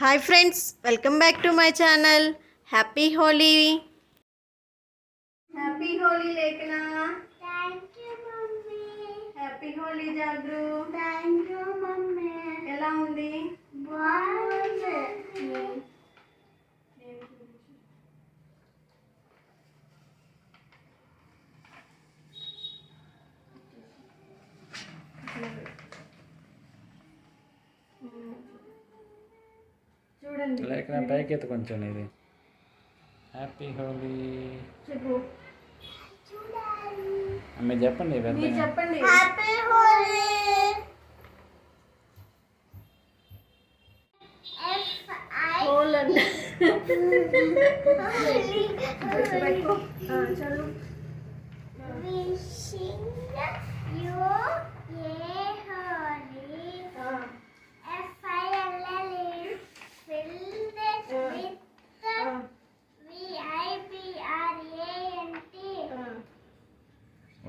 Hi friends welcome back to my channel happy Holi happy Holi Lekhana happy Holi జాగ్రు ఎలా ఉంది? చూడండి. లేక పైకి ఎత్తు కొంచెం ఇది. హ్యాపీ హోలీ చెప్పు. చూడాలి మీరు చెప్పండి మీరు పెద్ద చెప్పండి. హ్యాపీ హోలీ ఎఫ్ ఐ హోల్ అంటే హోలీ పెట్టుకో ఆ, చదువు. విషింగ్ యూ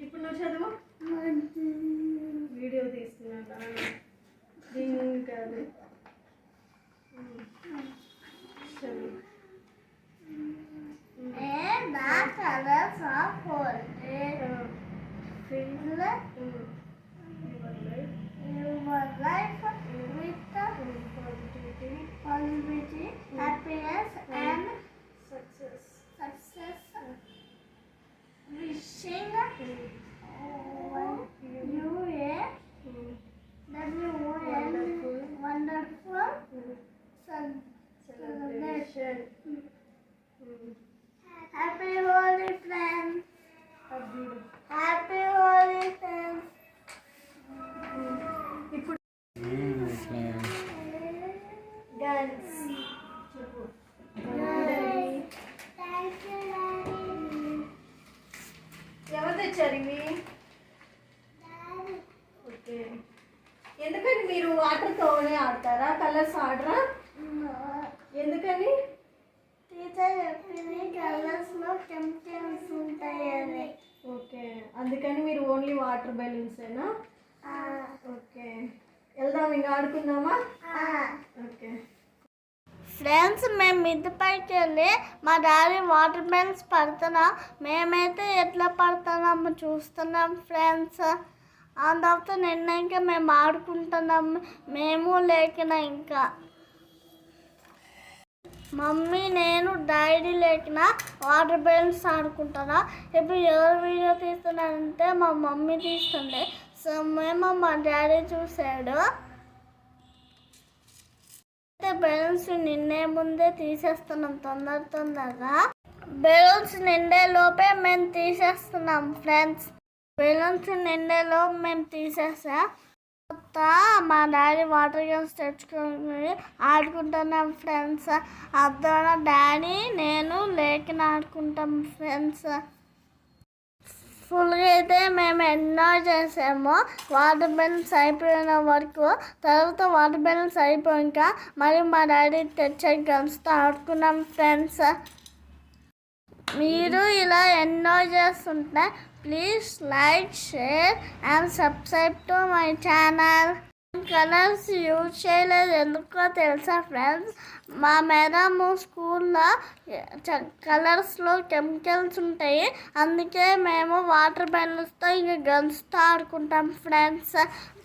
ఇప్పుడు నువ్వు చదువు? వీడియో తీస్తున్నానా దీన్ని కాదు. Celebration. Happy Holi friends. Happy Holi friends. Daddy. ఎవరు తెచ్చారు ఇవి. ఓకే ఎందుకని మీరు వాటర్తోనే ఆడతారా కలర్స్ ఆడరా. ఎందుకని? టీచర్ చెప్పింది కలర్స్లో కెమికల్స్ ఉంటాయని ఓకే. అందుకని మీరు ఓన్లీ వాటర్ బెలూన్సేనా ఓకే. వెళ్దాం ఇంకా ఆడుకుందామా? ఓకే. ఫ్రెండ్స్ మేము మిద్ది పైకి వెళ్ళి మా డాడీ వాటర్ బ్యాగ్స్ పడుతున్నా. మేమైతే ఎట్లా పడుతున్నామో చూస్తున్నాం ఫ్రెండ్స్. ఆ తర్వాత నిన్న ఇంకా మేము ఆడుకుంటున్నాం. మేము లేకిన ఇంకా. మమ్మీ నేను డాడీ లేకిన వాటర్ బెలూన్స్ ఆడుకుంటున్నా ఇప్పుడు ఎవరు వీడియో తీస్తున్నారంటే మా మమ్మీ తీస్తుండే. సో మేము మా డాడీ చూసాడు అయితే బెలూన్స్ నిన్నే ముందే తీసేస్తున్నాం తొందర తొందరగా. బెలూన్స్ నిండే లోపే మేము తీసేస్తున్నాం ఫ్రెండ్స్. బెలూన్స్ నిండే లోపు మేము తీసేసాం. మా డాడీ వాటర్ గన్స్ తెచ్చుకుని ఆడుకుంటున్నాం ఫ్రెండ్స్. అద్దోన డాడీ నేను లేకిన ఆడుకుంటాం ఫ్రెండ్స్. ఫుల్గా అయితే మేము ఎంజాయ్ చేసాము. వాటర్ బ్యాలెన్స్ అయిపోయిన వరకు తర్వాత వాటర్ బ్యాలెన్స్ అయిపోయాక మరి మా డాడీ తెచ్చే గన్స్తో ఆడుకున్నాం ఫ్రెండ్స్. మీరు ఇలా ఎంజాయ్ చేస్తుంటే please like share and subscribe to my channel colours use చేయలేదు ఎందుకో తెలుసా ఫ్రెండ్స్ మా మేడం స్కూల్లో కలర్స్లో కెమికల్స్ ఉంటాయి. అందుకే మేము వాటర్ బ్యాలెన్స్తో ఇంకా గన్స్తో ఆడుకుంటాం ఫ్రెండ్స్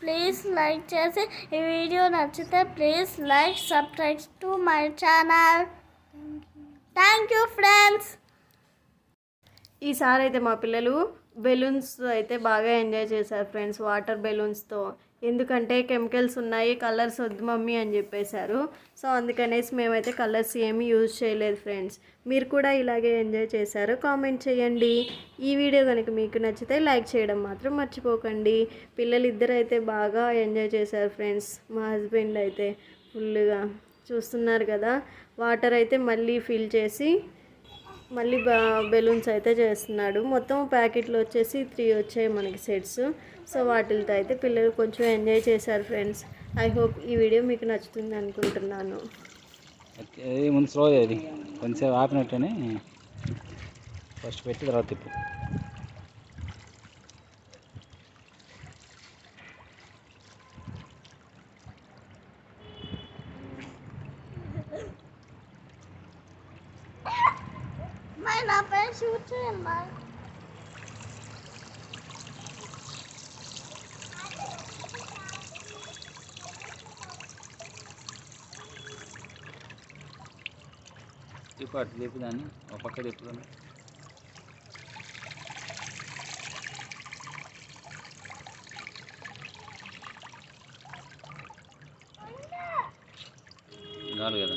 ప్లీజ్ లైక్ చేసి ఈ వీడియో నచ్చితే please like subscribe to my channel thank you friends ఈసారి అయితే మా పిల్లలు బెలూన్స్ అయితే బాగా ఎంజాయ్ చేశారు ఫ్రెండ్స్ వాటర్ బెలూన్స్తో ఎందుకంటే కెమికల్స్ ఉన్నాయి కలర్స్ వద్దు మమ్మీ అని చెప్పేశారు. సో అందుకనేసి మేమైతే కలర్స్ ఏమీ యూజ్ చేయలేదు ఫ్రెండ్స్. మీరు కూడా ఇలాగే ఎంజాయ్ చేశారు కామెంట్ చేయండి. ఈ వీడియో కనుక మీకు నచ్చితే లైక్ చేయడం మాత్రం మర్చిపోకండి. పిల్లలు ఇద్దరు అయితే బాగా ఎంజాయ్ చేశారు ఫ్రెండ్స్ మా హస్బెండ్ అయితే ఫుల్గా చూస్తున్నారు కదా వాటర్ అయితే మళ్ళీ ఫిల్ చేసి మళ్ళీ బెలూన్స్ అయితే చేస్తున్నాడు. మొత్తం ప్యాకెట్లు వచ్చేసి త్రీ వచ్చాయి మనకి సెట్స్. సో వాటితో అయితే పిల్లలు కొంచెం ఎంజాయ్ చేశారు ఫ్రెండ్స్. ఐ హోప్ ఈ వీడియో మీకు నచ్చుతుంది అనుకుంటున్నాను. ముందు స్లో అది. కొంచెం ఆపినట్టునే ఫస్ట్ పెట్టి తర్వాత తిప్పు. షూట్ చేయండి తిప్పు అటు తిప్పు దాన్ని ఒక పక్క తిప్పుదాన్ని చాలు కదా.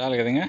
చాలు కదా ఇంకా